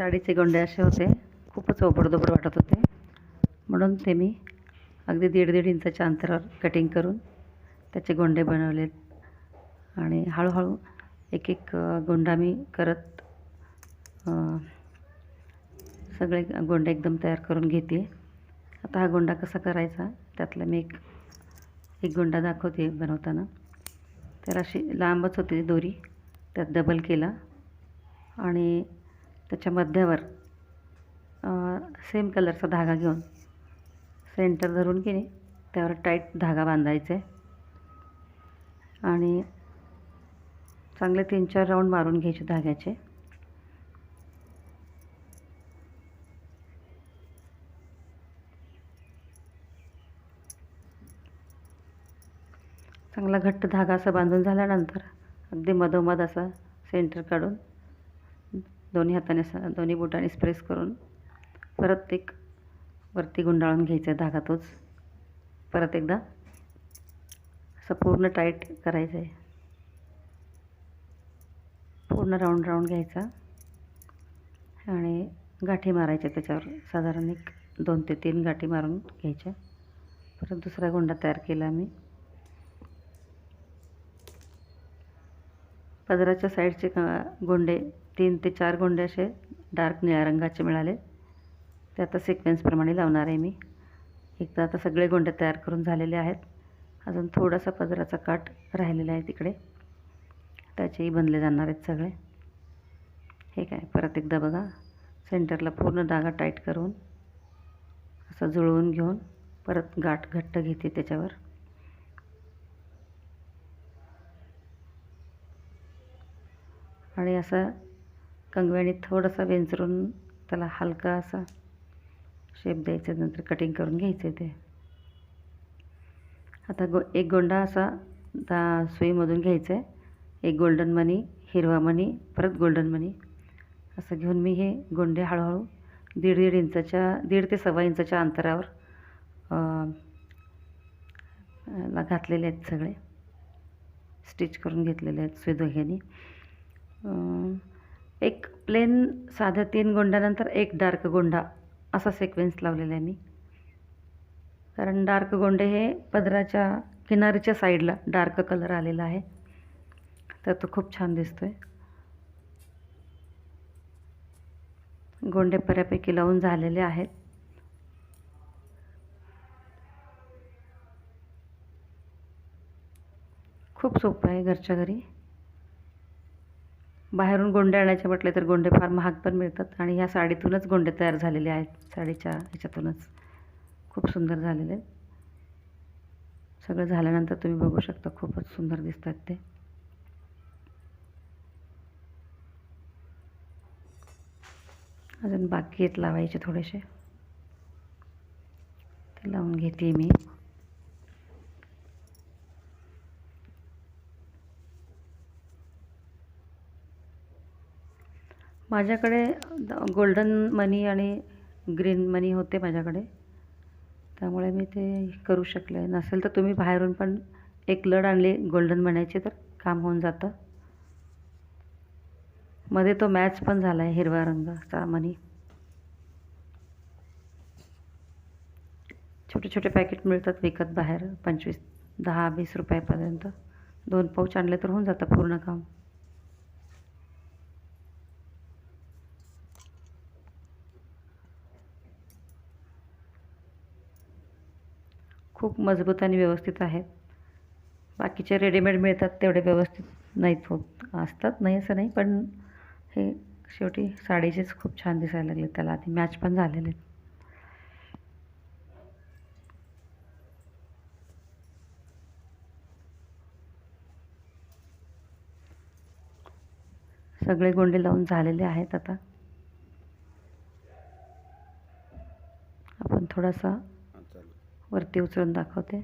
साडीचे गोंडे असे होते. खूपच ओबडधोबड वाटत होते. म्हणून ते मी अगदी दीड दीड इंचाच्या अंतरावर कटिंग करून त्याचे गोंडे बनवलेत. आणि हळूहळू एक एक गोंडा मी करत सगळे गोंडे एकदम तयार करून घेते. आता हा गोंडा कसा करायचा? त्यातला मी एक एक गोंडा दाखवते बनवताना. तर अशी लांबच होती दोरी. त्यात डबल केला. आणि त्याच्या मध्यावर सेम कलरचा धागा घेऊन सेंटर धरून की नाही त्यावर टाईट धागा बांधायचा आहे. आणि चांगले तीन चार राऊंड मारून घ्यायचे धाग्याचे. चांगला घट्ट धागा असा बांधून झाल्यानंतर अगदी मधोमध असा सेंटर काढून दोन्ही हाताने दोन्ही बोटाने स्प्रेस करून परत एक वरती गुंडाळून घ्यायचा धागा तोच. परत एकदा असं पूर्ण टाईट करायचं आहे. पूर्ण राऊंड राऊंड घ्यायचा. आणि गाठी मारायच्या त्याच्यावर. साधारण एक दोन ते तीन गाठी मारून घ्यायच्या. परत दुसरा गोंडा तयार केला मी पदराच्या साईडचे गोंडे तीन ते चार गोंडे असे डार्क निळ्या रंगाचे मिळाले. ते आता सिक्वेन्सप्रमाणे लावणार आहे मी. एकदा आता सगळे गोंडे तयार करून झालेले आहेत. अजून थोडासा पदराचा काठ राहिलेला आहे तिकडे. त्याचेही बनले जाणार आहेत सगळे. हे काय परत एकदा बघा. सेंटरला पूर्ण धागा टाईट करून असं जुळवून घेऊन परत गाठ घट्ट घेते त्याच्यावर. आणि असं कंगव्याने थोडासा वेंचरून त्याला हलका असा शेप द्यायचा नंतर कटिंग करून घ्यायचे ते. आता गो एक गोंडा असा दा सुईमधून घ्यायचा आहे. एक गोल्डन मनी हिरवा मनी परत गोल्डन मनी असं घेऊन मी हे गोंडे हळूहळू दीड दीड इंचाच्या दीड ते सव्वा इंचाच्या अंतरावर ला घातलेले आहेत सगळे. स्टिच करून घेतलेले आहेत सुई दोघ्यांनी. एक प्लेन साध्या तीन गोंड्यानंतर एक डार्क गोंडा असा सिक्वेन्स लावलेला आहे मी. कारण डार्क गोंडे हे पदराच्या किनारीच्या साईडला डार्क कलर आलेला आहे. तर तो खूप छान दिसतो आहे गोंडे बऱ्यापैकी लावून झालेले आहेत. खूप सोपं आहे घरच्या घरी. बाहेरून गोंडे आणायचे म्हटले तर गोंडे फार महाग पण मिळतात आणि ह्या साडीतूनच गोंडे तयार झालेले आहेत. साडीच्या ह्याच्यातूनच. खूप सुंदर झालेले आहेत. सगळं झाल्यानंतर तुम्ही बघू शकता खूपच सुंदर दिसतात ते. अजून बाकी आहेत लावायचे थोडेसे. ते लावून घेते मी. माझ्याकडे गोल्डन मनी आणि ग्रीन मनी होते माझ्याकडे. त्यामुळे मी ते करू शकले. नसेल तर तुम्ही बाहेरून पण एक लड आणली. गोल्डन मण्याची तर काम होऊन जातं. मध्ये तो मॅच पण झाला आहे हिरव्या रंगाचा मनी छोटे छोटे पॅकेट मिळतात विकत बाहेर. पंचवीस दहा वीस रुपयापर्यंत. दोन पाऊच आणले तर होऊन जातं पूर्ण काम. खूप मजबूत आणि व्यवस्थित आहेत बाकीचे रेडीमेड मिळतात तेवढे व्यवस्थित नाहीत होत असतात नाही असं नाही पण हे शेवटी साडीचेच खूप छान दिसायला लागले त्याला. आधी मॅच पण झालेले. आहेत सगळे गोंडे लावून झालेले आहेत आता. आपण थोडासा वरती उचलून दाखवते.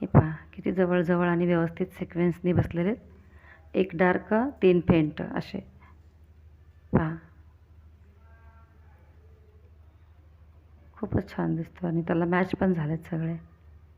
हे पहा किती जवळजवळ आणि व्यवस्थित सिक्वेन्सनी बसलेले आहेत. एक डार्क तीन फेंट असे. पहा. खूपच छान दिसतो आणि त्याला मॅच पण झालेत सगळे.